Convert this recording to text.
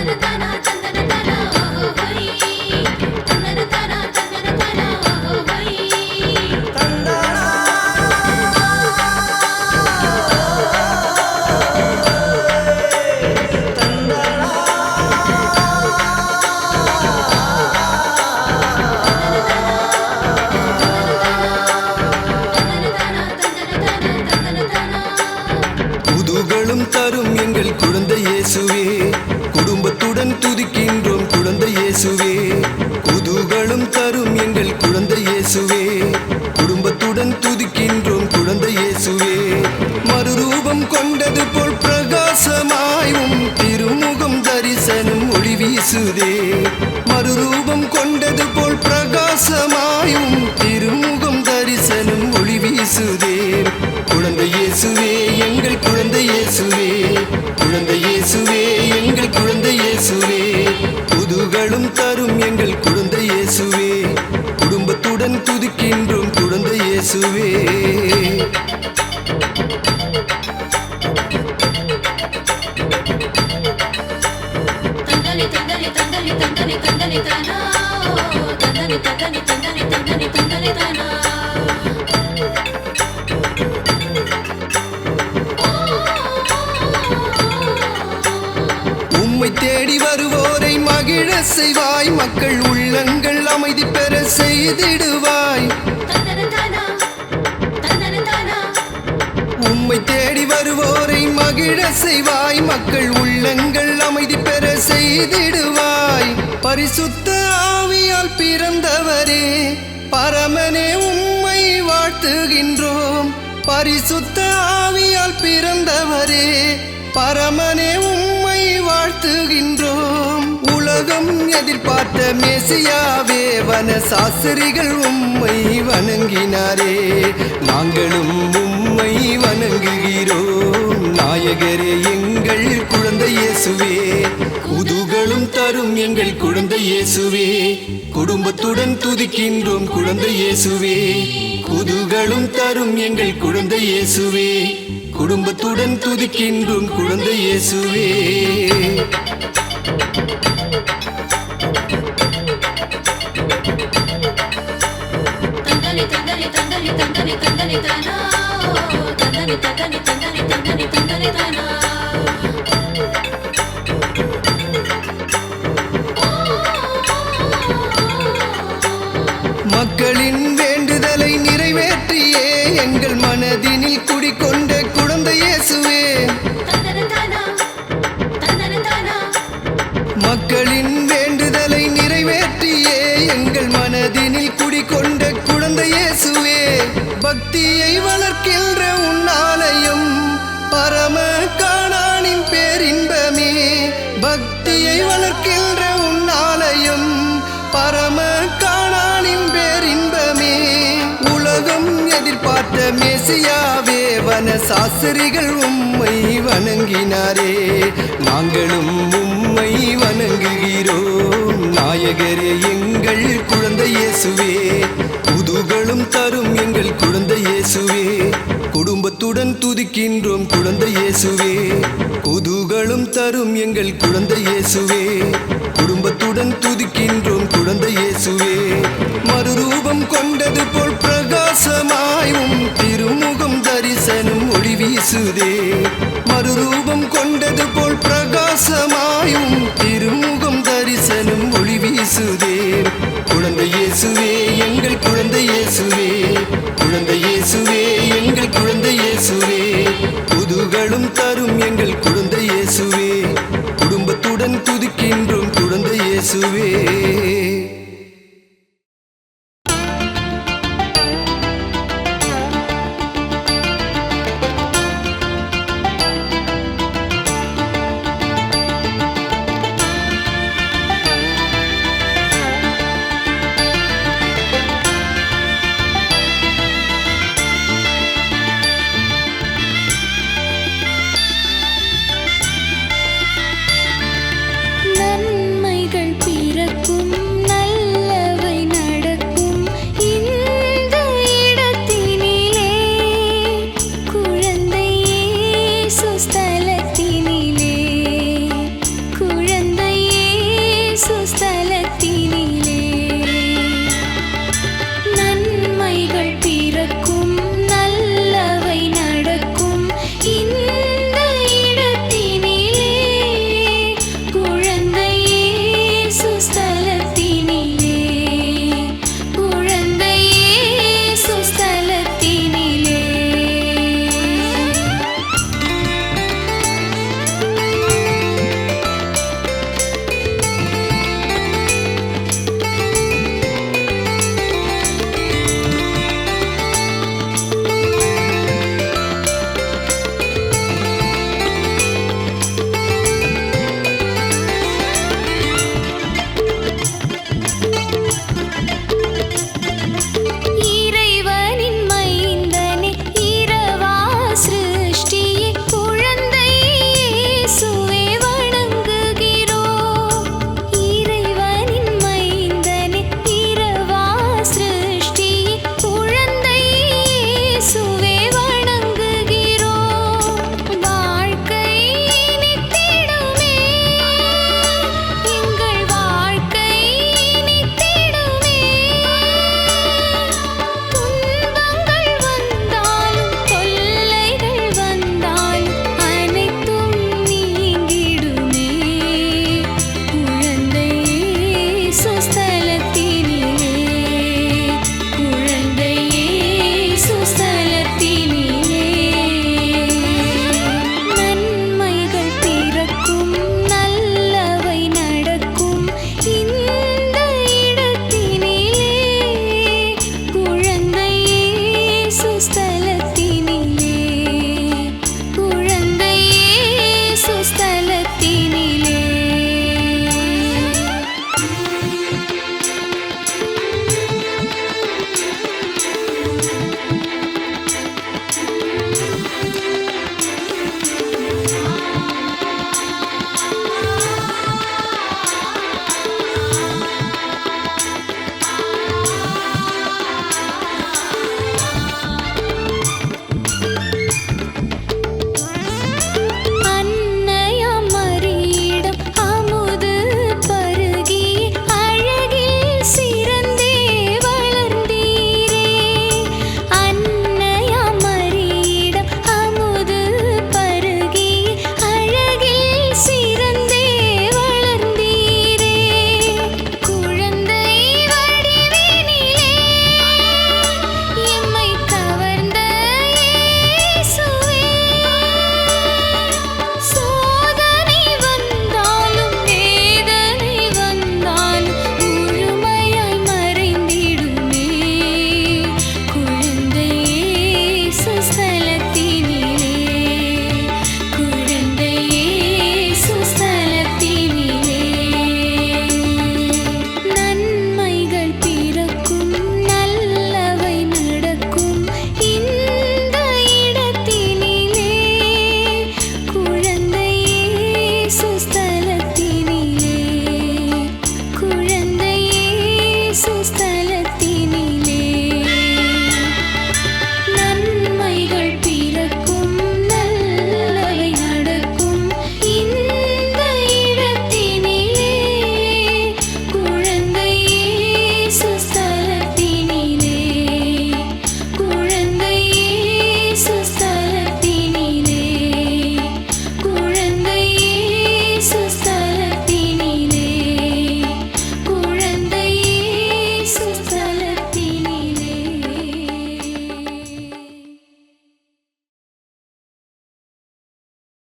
ಚಂದನ ಚಂದನ புதுகளும் எங்கள் குழந்தை இயேசுவே. தானா? உம்மை தேடி வருவோரை மகிழ செய்வாய். மக்கள் உள்ளங்கள் அமைதி பெற செய்திடுவாய். வருவோரை மகிழ செய்வாய். மக்கள் உள்ளங்கள் அமைதி பெற செய்திடுவாய். பரிசுத்த ஆவியால் பிறந்தவரே பரமனே உம்மை வாழ்த்துகின்றோம். பரிசுத்த ஆவியால் பிறந்தவரே பரமனே உம்மை வாழ்த்துகின்றோம். உலகம் எதிர்பார்த்த மேசியாவே வன சாஸ்திரிகள் உம்மை வணங்கினாரே. நாங்களும் உம்மை வணங்குகிறோம். நாயகரே எங்கள் குழந்தை இயேசுவே. குதூகலும் தரும் எங்கள் குழந்தை இயேசுவே. குடும்பத்துடன் துதிக்கின்றோம் குழந்தை இயேசுவே. குதுகளும் தரும் எங்கள் குழந்தை இயேசுவே. குடும்பத்துடன் துதிக்கின்றோம் குழந்தை இயேசுவே. மக்களின் வேண்டுதலை நிறைவேற்றியே எங்கள் மனதினில் குடிக்கொண்டு மேசியாவே வன சாஸ்திரிகள் உம்மை வணங்கினாரே. நாங்களும் உம்மை வணங்குகிறோம். நாயகரே எங்கள் குழந்தை இயேசுவே. புதுகளும் தரும் எங்கள் குழந்தை இயேசுவே. குடும்பத்துடன் துதிக்கின்றோம் குழந்தை இயேசுவே. புகழும் தரும் எங்கள் குழந்தை இயேசுவே. குடும்பத்துடன் துதிக்கின்றோம் குழந்தை இயேசுவே. மறுரூபம் கொண்டது போல் பிரகாசமாயும் திருமுகம் தரிசனம் ஒளி வீசுதே. மறுரூபம் கொண்டது போல் பிரகாசமாயும் திருமுகம் தரிசனம் குழந்தை